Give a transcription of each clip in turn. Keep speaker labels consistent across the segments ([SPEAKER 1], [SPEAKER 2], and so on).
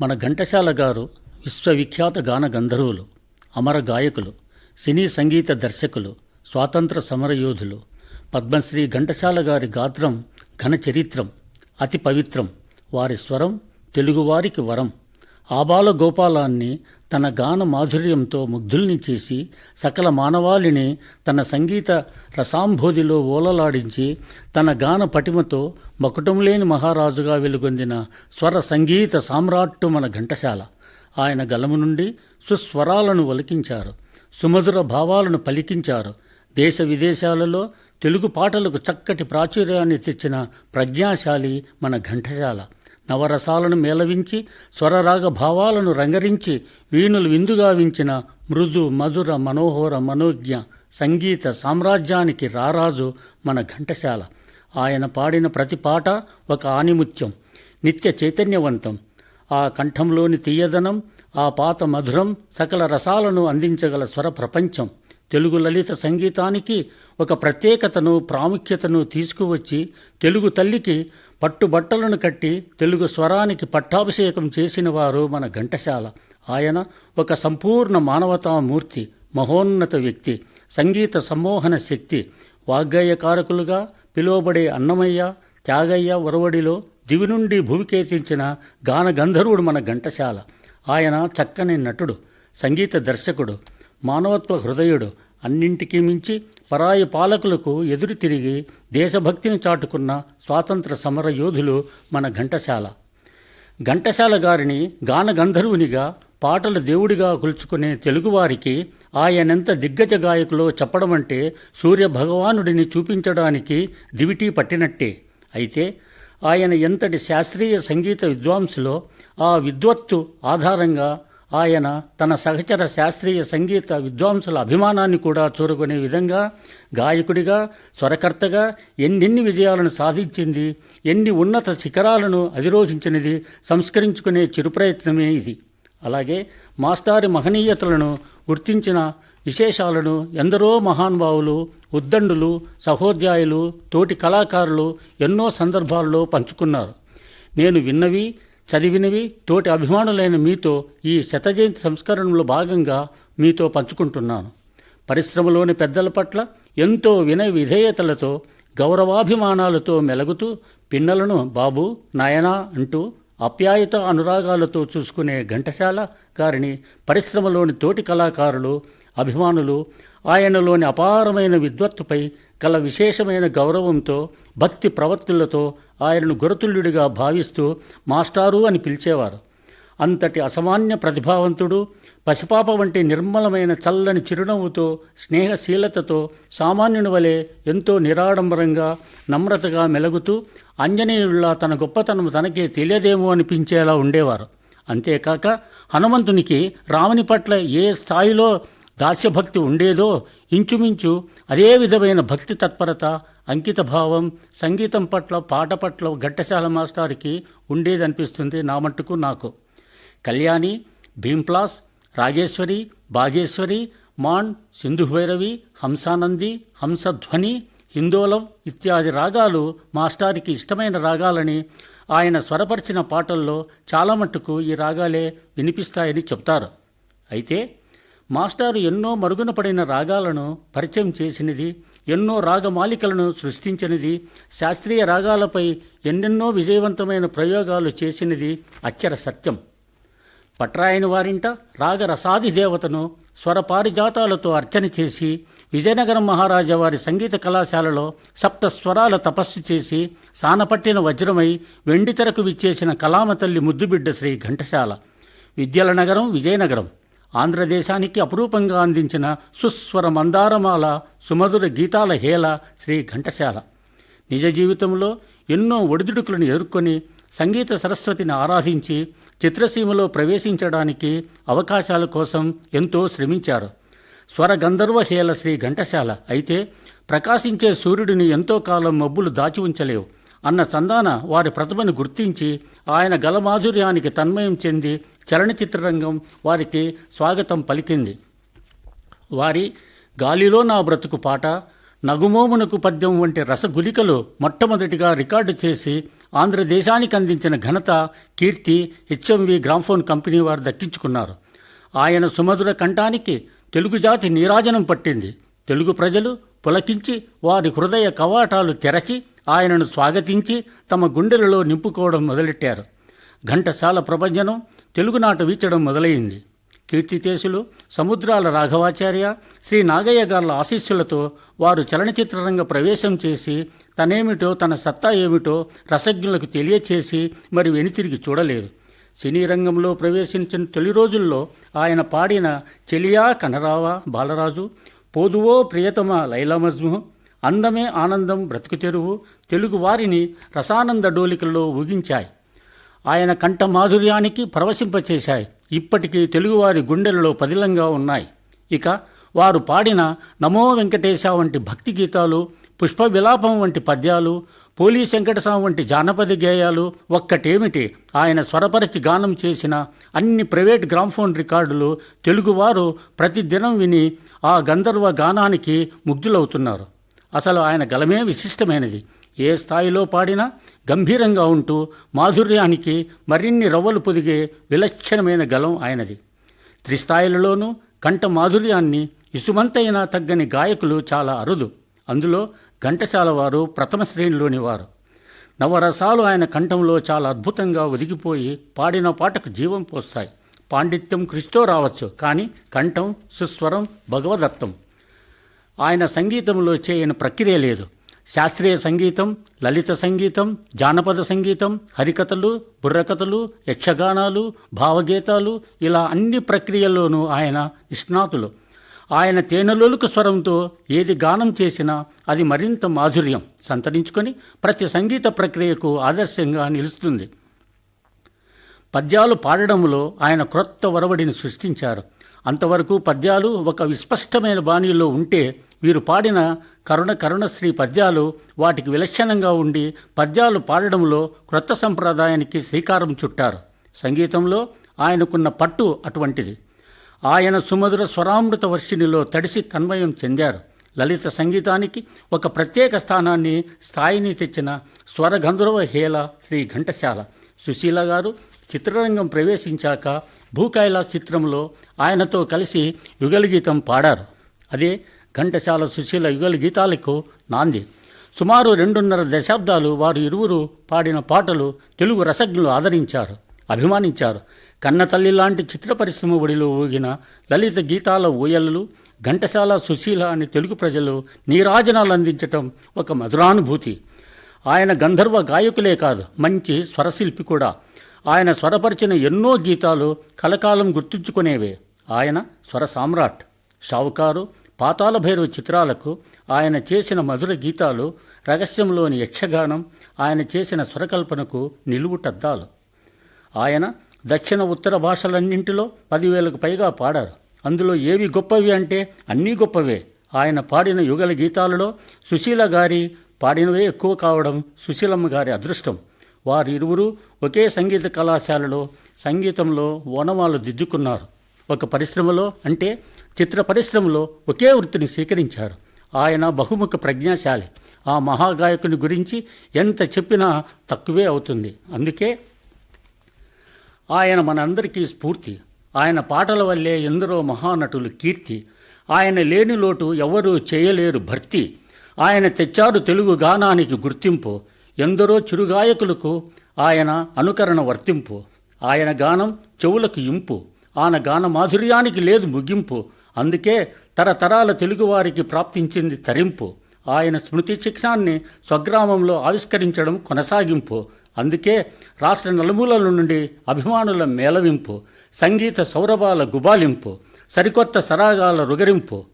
[SPEAKER 1] మన ఘంటసాల గారు విశ్వవిఖ్యాత గాన గంధర్వులు అమర గాయకులు సినీ సంగీత దర్శకులు స్వాతంత్ర సమరయోధులు పద్మశ్రీ ఘంటసాల గారి గాత్రం ఘన చరిత్రం అతి పవిత్రం వారి స్వరం తెలుగువారికి వరం. ఆబాల గోపాలాన్ని తన గాన మాధుర్యంతో ముగ్ధుల్ని చేసి సకల మానవాళిని తన సంగీత రసాంభోధిలో ఓలలాడించి తన గాన పటిమతో మకుటంలేని మహారాజుగా వెలుగొందిన స్వర సంగీత సామ్రాట్టు మన ఘంటసాల ఆయన గలము నుండి సుస్వరాలను ఒలికించారు. సుమధుర భావాలను పలికించారు. దేశ విదేశాలలో తెలుగు పాటలకు చక్కటి ప్రాచుర్యాన్ని తెచ్చిన ప్రజ్ఞాశాలి మన ఘంటసాల నవరసాలను మేళవించి స్వరరాగ భావాలను రంగరించి వీణులు విందుగావించిన మృదు మధుర మనోహర మనోజ్ఞ సంగీత సామ్రాజ్యానికి రారాజు మన ఘంటశాల. ఆయన పాడిన ప్రతి పాట ఒక ఆనిముత్యం నిత్య చైతన్యవంతం. ఆ కంఠంలోని తీయదనం ఆ పాత మధురం సకల రసాలను అందించగల స్వర ప్రపంచం తెలుగు లలిత సంగీతానికి ఒక ప్రత్యేకతను ప్రాముఖ్యతను తీసుకువచ్చి తెలుగు తల్లికి పట్టుబట్టలను కట్టి తెలుగు స్వరానికి పట్టాభిషేకం చేసిన వారు మన ఘంటసాల ఆయన ఒక సంపూర్ణ మానవతామూర్తి మహోన్నత వ్యక్తి సంగీత సమ్మోహన శక్తి వాగ్గేయకారకులుగా పిలువబడే అన్నమయ్య త్యాగయ్య ఒరవడిలో దివి నుండి భూమికేతించిన గాన గంధర్వుడు మన ఘంటసాల ఆయన చక్కని నటుడు సంగీత దర్శకుడు మానవత్వ హృదయుడు అన్నింటికీ మించి పరాయి పాలకులకు ఎదురు తిరిగి దేశభక్తిని చాటుకున్న స్వాతంత్ర సమర యోధులు మన ఘంటసాల ఘంటసాల గారిని గాన గంధర్వునిగా పాటల దేవుడిగా కొలుచుకునే తెలుగువారికి ఆయనెంత దిగ్గజ గాయకులో చెప్పడం అంటే సూర్య భగవానుడిని చూపించడానికి దివిటీ పట్టినట్టే. అయితే ఆయన ఎంతటి శాస్త్రీయ సంగీత విద్వాంసులో ఆ విద్వత్తు ఆధారంగా ఆయన తన సహచర శాస్త్రీయ సంగీత విద్వాంసుల అభిమానాన్ని కూడా చూరుకునే విధంగా గాయకుడిగా స్వరకర్తగా ఎన్నెన్ని విజయాలను సాధించింది ఎన్ని ఉన్నత శిఖరాలను అధిరోహించినది సంస్కరించుకునే చిరుప్రయత్నమే ఇది. అలాగే మాస్టారి మహనీయతలను గుర్తించిన విశేషాలను ఎందరో మహానుభావులు ఉద్దండులు సహోద్యాయులు తోటి కళాకారులు ఎన్నో సందర్భాల్లో పంచుకున్నారు. నేను విన్నవి చదివినవి తోటి అభిమానులైన మీతో ఈ శతజయంతి సంస్కరణలో భాగంగా మీతో పంచుకుంటున్నాను. పరిశ్రమలోని పెద్దల పట్ల ఎంతో వినయ విధేయతలతో గౌరవాభిమానాలతో మెలుగుతూ పిన్నలను బాబు నాయనా అంటూ అప్యాయత అనురాగాలతో చూసుకునే ఘంటసాల గారిని పరిశ్రమలోని తోటి కళాకారులు అభిమానులు ఆయనలోని అపారమైన విద్వత్తుపై కల విశేషమైన గౌరవంతో భక్తి ప్రవర్తులతో ఆయనను గురతుల్యుడిగా భావిస్తూ మాస్టారు అని పిలిచేవారు. అంతటి అసామాన్య ప్రతిభావంతుడు పసిపాప వంటి నిర్మలమైన చల్లని చిరునవ్వుతో స్నేహశీలతతో సామాన్యుని వలె ఎంతో నిరాడంబరంగా నమ్రతగా మెలుగుతూ అంజనేయుల్లా తన గొప్పతనం తనకే తెలియదేమో అనిపించేలా ఉండేవారు. అంతేకాక హనుమంతునికి రాముని పట్ల ఏ స్థాయిలో దాస్యభక్తి ఉండేదో ఇంచుమించు అదే విధమైన భక్తి తత్పరత అంకితభావం సంగీతం పట్ల పాట పట్ల ఘట్టశాల మాస్టారికి ఉండేదనిపిస్తుంది నా మట్టుకు నాకు. కళ్యాణి భీంప్లాస్ రాగేశ్వరి బాగేశ్వరి మాన్ సింధుభైరవి హంసానంది హంసధ్వని హిందోలం ఇత్యాది రాగాలు మాస్టారికి ఇష్టమైన రాగాలని ఆయన స్వరపరిచిన పాటల్లో చాలా మట్టుకు ఈ రాగాలే వినిపిస్తాయని చెప్తారు. అయితే మాస్టారు ఎన్నో మరుగున పడిన రాగాలను పరిచయం చేసినది ఎన్నో రాగమాలికలను సృష్టించినది శాస్త్రీయ రాగాలపై ఎన్నెన్నో విజయవంతమైన ప్రయోగాలు చేసినది అచ్చర సత్యం. పట్రాయని వారింట రాగరసాది దేవతను స్వర పారిజాతాలతో అర్చన చేసి విజయనగరం మహారాజా వారి సంగీత కళాశాలలో సప్త స్వరాల తపస్సు చేసి సానపట్టిన వజ్రమై వెండితెరకు విచ్చేసిన కళామ తల్లి ముద్దుబిడ్డ శ్రీ ఘంటసాల విద్యల నగరం విజయనగరం. ఆంధ్రదేశానికి అపురూపంగా అందించిన సుస్వర మందారమాల సుమధుర గీతాల హేళ శ్రీ ఘంటశాల నిజ జీవితంలో ఎన్నో ఒడిదుడుకులను ఎదుర్కొని సంగీత సరస్వతిని ఆరాధించి చిత్రసీమలో ప్రవేశించడానికి అవకాశాల కోసం ఎంతో శ్రమించారు. స్వర గంధర్వ హేల శ్రీ ఘంటశాల అయితే ప్రకాశించే సూర్యుడిని ఎంతో కాలం మబ్బులు దాచి ఉంచలేవు. అన్న చందాన వారి ప్రతిభను గుర్తించి ఆయన గలమాధుర్యానికి తన్మయం చెంది చలనచిత్ర రంగం వారికి స్వాగతం పలికింది. వారి గాలిలో నా బ్రతుకు పాట నగుమోమునకు పద్యం వంటి రసగులికలు మొట్టమొదటిగా రికార్డు చేసి ఆంధ్రదేశానికి అందించిన ఘనత కీర్తి హెచ్ఎంవి గ్రామ్ఫోన్ కంపెనీ వారు దక్కించుకున్నారు. ఆయన సుమధుర కంఠానికి తెలుగు జాతి నీరాజనం పట్టింది. తెలుగు ప్రజలు పులకించి వారి హృదయ కవాటాలు తెరచి ఆయనను స్వాగతించి తమ గుండెలలో నింపుకోవడం మొదలెట్టారు. ఘంటసాల ప్రభంజనం తెలుగునాట వీచడం మొదలైంది. కీర్తితేశులు సముద్రాల రాఘవాచార్య శ్రీ నాగయ్య గార్ల ఆశీస్సులతో వారు చలనచిత్రరంగ ప్రవేశం చేసి తనేమిటో తన సత్తా ఏమిటో రసజ్ఞులకు తెలియచేసి మరి వెనుతిరిగి చూడలేదు. సినీ రంగంలో ప్రవేశించిన తొలి రోజుల్లో ఆయన పాడిన చెలియా కనరావా బాలరాజు పోదువో ప్రియతమ లైలా మజ్ము అందమే ఆనందం బ్రతుకు తెరువు తెలుగు వారిని రసానంద డోలికల్లో ఊగించాయి. ఆయన కంఠ మాధుర్యానికి పరవశింపచేశాయి. ఇప్పటికీ తెలుగువారి గుండెలలో పదిలంగా ఉన్నాయి. ఇక వారు పాడిన నమో వెంకటేశ వంటి భక్తి గీతాలు పుష్ప విలాపం వంటి పద్యాలు పోలీస్ వెంకటస్వామి వంటి జానపద గేయాలు ఒక్కటేమిటి? ఆయన స్వరపరిచి గానం చేసిన అన్ని ప్రైవేట్ గ్రామ్ఫోన్ రికార్డులు తెలుగువారు ప్రతిదినం విని ఆ గంధర్వ గానానికి ముగ్ధులవుతున్నారు. అసలు ఆయన గలమే విశిష్టమైనది. ఏ స్థాయిలో పాడినా గంభీరంగా ఉంటూ మాధుర్యానికి మరిన్ని రవ్వలు పొదిగే విలక్షణమైన గలం ఆయనది. త్రిస్థాయిలలోనూ కంఠ మాధుర్యాన్ని ఇసుమంతైనా తగ్గని గాయకులు చాలా అరుదు. అందులో ఘంటసాల వారు ప్రథమ శ్రేణిలోని వారు. నవరసాలు ఆయన కంఠంలో చాలా అద్భుతంగా ఒదిగిపోయి పాడిన పాటకు జీవం పోస్తాయి. పాండిత్యం కృషితో రావచ్చు కానీ కంఠం సుస్వరం భగవదత్తం ఆయన సంగీతంలో చేయని ప్రక్రియ లేదు. శాస్త్రీయ సంగీతం లలిత సంగీతం జానపద సంగీతం హరికథలు బుర్రకథలు యక్షగానాలు భావగీతాలు ఇలా అన్ని ప్రక్రియల్లోనూ ఆయన నిష్ణాతులు. ఆయన తేనెలోలుకు స్వరంతో ఏది గానం చేసినా అది మరింత మాధుర్యం సంతరించుకొని ప్రతి సంగీత ప్రక్రియకు ఆదర్శంగా నిలుస్తుంది. పద్యాలు పాడడంలో ఆయన క్రొత్త ఒరవడిని సృష్టించారు. అంతవరకు పద్యాలు ఒక విస్పష్టమైన బాణీలో ఉంటే వీరు పాడిన కరుణ కరుణశ్రీ పద్యాలు వాటికి విలక్షణంగా ఉండి పద్యాలు పాడడంలో క్రొత్త సంప్రదాయానికి శ్రీకారం చుట్టారు. సంగీతంలో ఆయనకున్న పట్టు అటువంటిది. ఆయన సుమధుర స్వరామృత వర్షిణిలో తడిసి తన్మయం చెందారు. లలిత సంగీతానికి ఒక ప్రత్యేక స్థానాన్ని స్థాయిని తెచ్చిన స్వరగంధర్వ హేల శ్రీ ఘంటశాల సుశీల గారు చిత్రరంగం ప్రవేశించాక భూకైలాస్ చిత్రంలో ఆయనతో కలిసి యుగలగీతం పాడారు. అదే ఘంటశాల సుశీల యుగల గీతాలకు నాంది. సుమారు రెండున్నర దశాబ్దాలు వారు ఇరువురు పాడిన పాటలు తెలుగు రసజ్ఞులు ఆదరించారు అభిమానించారు. కన్నతల్లి లాంటి చిత్ర పరిశ్రమ ఒడిలో ఊగిన లలిత గీతాల ఊయలలు ఘంటసాల సుశీల అని తెలుగు ప్రజలు నీరాజనాలు అందించటం ఒక మధురానుభూతి. ఆయన గంధర్వ గాయకులే కాదు మంచి స్వరశిల్పి కూడా. ఆయన స్వరపరిచిన ఎన్నో గీతాలు కలకాలం గుర్తుంచుకునేవే. ఆయన స్వర సామ్రాట్ షావుకారు పాతాల భైరవ చిత్రాలకు ఆయన చేసిన మధుర గీతాలు రహస్యంలోని యక్షగానం ఆయన చేసిన స్వరకల్పనకు నిలువుటద్దాలు. ఆయన దక్షిణ ఉత్తర భాషలన్నింటిలో పదివేలకు పైగా పాడారు. అందులో ఏవి గొప్పవి అంటే అన్నీ గొప్పవే. ఆయన పాడిన యుగల గీతాలలో సుశీల గారి పాడినవే ఎక్కువ కావడం సుశీలమ్మ గారి అదృష్టం. వారిరువురు ఒకే సంగీత కళాశాలలో సంగీతంలో ఓనమాలు దిద్దుకున్నారు. ఒక పరిశ్రమలో అంటే చిత్ర పరిశ్రమలో ఒకే వృత్తిని స్వీకరించారు. ఆయన బహుముఖ ప్రజ్ఞాశాలి. ఆ మహాగాయకుని గురించి ఎంత చెప్పినా తక్కువే అవుతుంది. అందుకే ఆయన మనందరికీ స్ఫూర్తి. ఆయన పాటల వల్లే ఎందరో మహానటులు కీర్తి. ఆయన లేని లోటు ఎవరూ చేయలేరు భర్తీ. ఆయన తెచ్చారు తెలుగు గానానికి గుర్తింపు. ఎందరో చిరుగాయకులకు ఆయన అనుకరణ వర్తింపు. ఆయన గానం చెవులకు ఇంపు. ఆన గాన మాధుర్యానికి లేదు ముగింపు. అందుకే తరతరాల తెలుగువారికి ప్రాప్తించింది తరింపు. ఆయన స్మృతి చిహ్నాన్ని స్వగ్రామంలో ఆవిష్కరించడం కొనసాగింపు. అందుకే రాష్ట్ర నలుమూలల నుండి అభిమానుల మేళవింపు. సంగీత సౌరభాల గుబాలింపు. సరికొత్త సరాగాల రుగరింపు.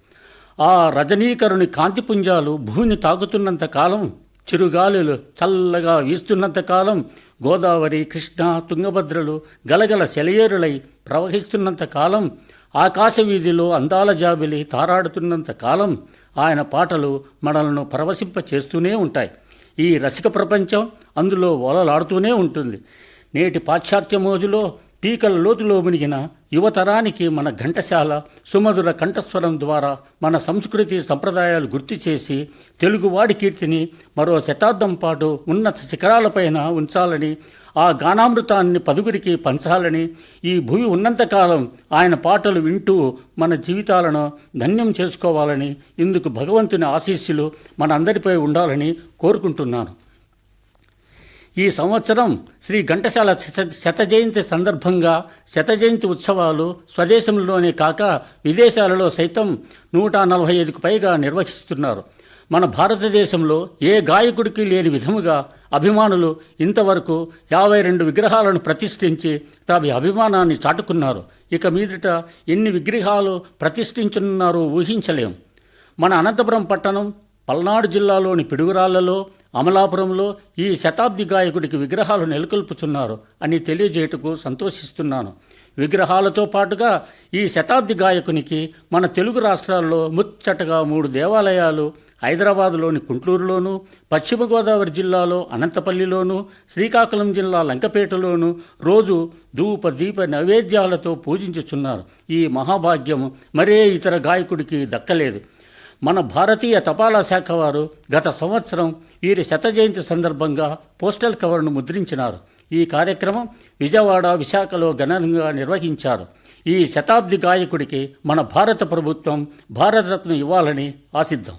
[SPEAKER 1] ఆ రజనీకరుని కాంతిపుంజాలు భూమిని తాకుతున్నంత కాలం చిరుగాలులు చల్లగా వీస్తున్నంత కాలం గోదావరి కృష్ణ తుంగభద్రలు గలగల సెలయేరులై ప్రవహిస్తున్నంత కాలం ఆకాశ వీధిలో అందాల జాబిలి తారాడుతున్నంత కాలం ఆయన పాటలు మనలను పరవశింప చేస్తూనే ఉంటాయి. ఈ రసిక ప్రపంచం అందులో ఓలలాడుతూనే ఉంటుంది. నేటి పాశ్చాత్య మోజులో పీకల లోతులో మునిగిన యువతరానికి మన ఘంటశాల సుమధుర కంఠస్వరం ద్వారా మన సంస్కృతి సంప్రదాయాలు గుర్తు చేసి తెలుగువాడి కీర్తిని మరో శతాబ్దం పాటు ఉన్నత శిఖరాలపైన ఉంచాలని ఆ గానామృతాన్ని పదుగురికి పంచాలని ఈ భూమి ఉన్నంతకాలం ఆయన పాటలు వింటూ మన జీవితాలను ధన్యం చేసుకోవాలని ఇందుకు భగవంతుని ఆశీస్సులు మనందరిపై ఉండాలని కోరుకుంటున్నాను. ఈ సంవత్సరం శ్రీ ఘంటసాల శత జయంతి సందర్భంగా శత జయంతి ఉత్సవాలు స్వదేశంలోనే కాక విదేశాలలో సైతం నూట నలభై ఐదుకు పైగా నిర్వహిస్తున్నారు. మన భారతదేశంలో ఏ గాయకుడికి లేని విధముగా అభిమానులు ఇంతవరకు యాభై రెండు విగ్రహాలను ప్రతిష్ఠించి తమ అభిమానాన్ని చాటుకున్నారు. ఇక మీదట ఎన్ని విగ్రహాలు ప్రతిష్ఠించున్నారో ఊహించలేం. మన అనంతపురం పట్టణం పల్నాడు జిల్లాలోని పిడుగురాళ్ళలో అమలాపురంలో ఈ శతాబ్ది గాయకుడికి విగ్రహాలు నెలకొల్పుచున్నారు అని తెలియజేయటకు సంతోషిస్తున్నాను. విగ్రహాలతో పాటుగా ఈ శతాబ్ది గాయకునికి మన తెలుగు రాష్ట్రాల్లో ముచ్చటగా మూడు దేవాలయాలు హైదరాబాద్లోని కుంట్లూరులోను పశ్చిమ గోదావరి జిల్లాలో అనంతపల్లిలోను శ్రీకాకుళం జిల్లా లంకపేటలోను రోజు ధూప దీప నైవేద్యాలతో పూజించుచున్నారు. ఈ మహాభాగ్యం మరే ఇతర గాయకుడికి దక్కలేదు. మన భారతీయ తపాలా శాఖ వారు గత సంవత్సరం వీరి శత జయంతి సందర్భంగా పోస్టల్ కవర్ను ముద్రించినారు. ఈ కార్యక్రమం విజయవాడ విశాఖలో ఘనంగా నిర్వహించారు. ఈ శతాబ్ది గాయకుడికి మన భారత ప్రభుత్వం భారతరత్న ఇవ్వాలని ఆశిద్దాం.